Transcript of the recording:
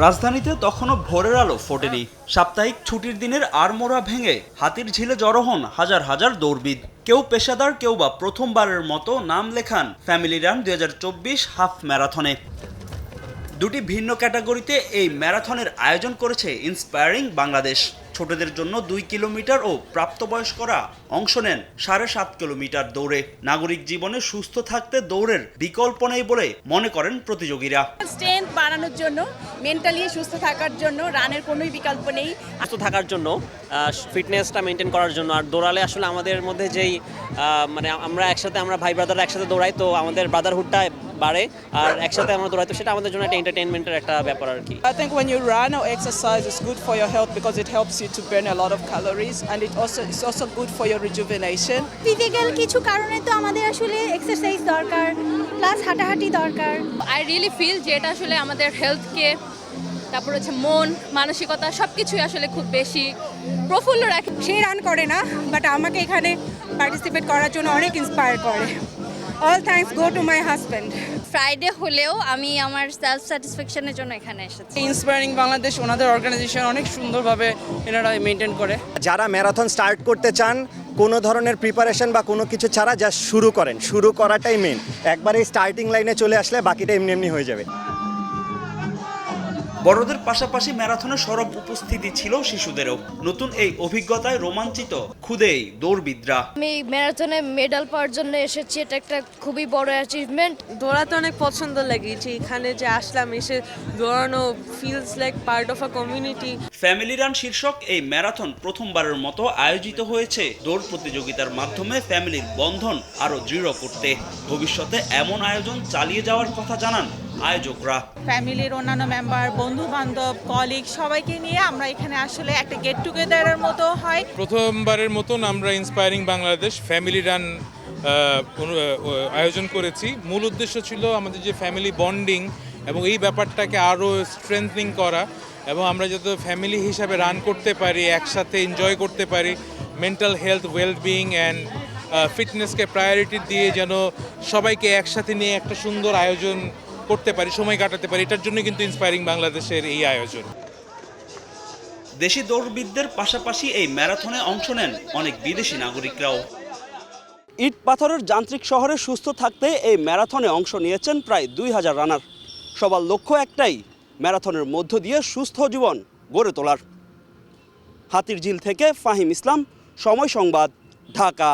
রাজধানীতে তখনও ভোরের আলো ফোটেনি। সাপ্তাহিক ছুটির দিনের আড়মোড়া ভেঙে হাতির ঝিলে জড়ো হন হাজার হাজার দৌড়বিদ। কেউ পেশাদার, কেউ বা প্রথমবারের মতো নাম লেখান ফ্যামিলি রান দু হাজার চব্বিশ হাফ ম্যারাথনে। দুটি ভিন্ন ক্যাটাগরিতে এই ম্যারাথনের আয়োজন করেছে ইন্সপায়ারিং বাংলাদেশ। ছোটদের জন্য দুই কিলোমিটার ও প্রাপ্তবয়স্করা অংশ নেন সাড়ে সাত কিলোমিটার দৌড়ে। নাগরিক জীবনে সুস্থ থাকতে দৌড়ের বিকল্প নেই বলে মনে করেন প্রতিযোগীরা। স্ট্রেংথ বাড়ানোর জন্য মেন্টালি সুস্থ থাকার জন্য রানের কোনোই বিকল্প নেই। সুস্থ থাকার জন্য ফিটনেসটা মেনটেন করার জন্য আর দৌড়ালে আসলে আমাদের মধ্যে যেই মানে আমরা একসাথে আমরা ভাই ব্রাদার একসাথে দৌড়াই তো আমাদের ব্রাদারহুডটা বাড়ে আর একসাথে আমরা দৌড়াই তো সেটা আমাদের জন্য একটা এন্টারটেনমেন্টের একটা ব্যাপার আর কি I think when you run or exercise, it's good for your health because it helps you to burn a lot of calories, and it also it's also good for your rejuvenation. Physical কিছু কারণে তো আমাদের আসলে exercise দরকার plus হাঁটাহাঁটি দরকার I really feel যে এটা আসলে আমাদের হেলথকে তারপর হচ্ছে মন মানসিকতা সব কিছুই আসলে খুব বেশি প্রফুল্ল রাখে। সে রান করে না বাট আমাকে এখানে পার্টিসিপেট করার জন্য অনেক ইন্সপায়ার করে। All thanks go to my husband Friday হলেও আমি আমার সেলফ স্যাটিসফ্যাকশনের জন্য এখানে এসেছি। ইন্সপায়ারিং বাংলাদেশ ওনাদের অর্গানাইজেশন অনেক সুন্দরভাবে এনারা মেনটেন করে। যারা ম্যারাথন স্টার্ট করতে চান কোনো ধরনের প্রিপারেশন বা কোনো কিছু ছাড়া জাস্ট শুরু করেন। শুরু করাটাই মেন একবার এই স্টার্টিং লাইনে চলে আসলে বাকিটা এমনি এমনি হয়ে যাবে। বড়দের পাশাপাশি ম্যারাথনে সরব উপস্থিতি ছিল শিশুদেরও। নতুন এই অভিজ্ঞতায় রোমাঞ্চিত খুদেই দৌড়বিদরা। আমি ম্যারাথনে মেডাল পাওয়ার জন্য এসেছি এটা একটা খুবই বড় অ্যাচিভমেন্ট দৌড়াতে অনেক পছন্দ লাগে যে এখানে যে আসলাম এসে দৌড়ানো feels like part of a community family run শীর্ষক এই ম্যারাথন প্রথমবারের মতো আয়োজিত হয়েছে। দৌড় প্রতিযোগিতার মাধ্যমে ফ্যামিলির বন্ধন আরও দৃঢ় করতে। ভবিষ্যতে এমন আয়োজন চালিয়ে যাওয়ার কথা জানান আয়োজকরা। ফ্যামিলির অন্যান্য মেম্বার বন্ধু বান্ধব কলিগ সবাইকে নিয়ে আমরা এখানে আসলে একটা গেট টুগেদারের মতো হয়। প্রথমবারের মতন আমরা ইন্সপায়ারিং বাংলাদেশ ফ্যামিলি রান আয়োজন করেছি। মূল উদ্দেশ্য ছিল আমাদের যে ফ্যামিলি বন্ডিং এবং এই ব্যাপারটাকে আরও স্ট্রেংথনিং করা এবং আমরা যত ফ্যামিলি হিসাবে রান করতে পারি একসাথে এনজয় করতে পারি মেন্টাল হেলথ ওয়েলবিং অ্যান্ড ফিটনেসকে প্রায়োরিটি দিয়ে যেন সবাইকে একসাথে নিয়ে একটা সুন্দর আয়োজন করতে পারি সময় কাটাতে পারি এটার জন্য কিন্তু ইন্সপায়ারিং বাংলাদেশের এই আয়োজন। দেশি দৌড়বিদদের পাশাপাশি এই ম্যারাথনে অংশ নেন অনেক বিদেশি নাগরিকরাও। ইট পাথরের যান্ত্রিক শহরে সুস্থ থাকতে এই ম্যারাথনে অংশ নিয়েছেন প্রায় দুই হাজার রানার। সবার লক্ষ্য একটাই ম্যারাথনের মধ্য দিয়ে সুস্থ জীবন গড়ে তোলার। হাতির ঝিল থেকে ফাহিম ইসলাম সময় সংবাদ ঢাকা।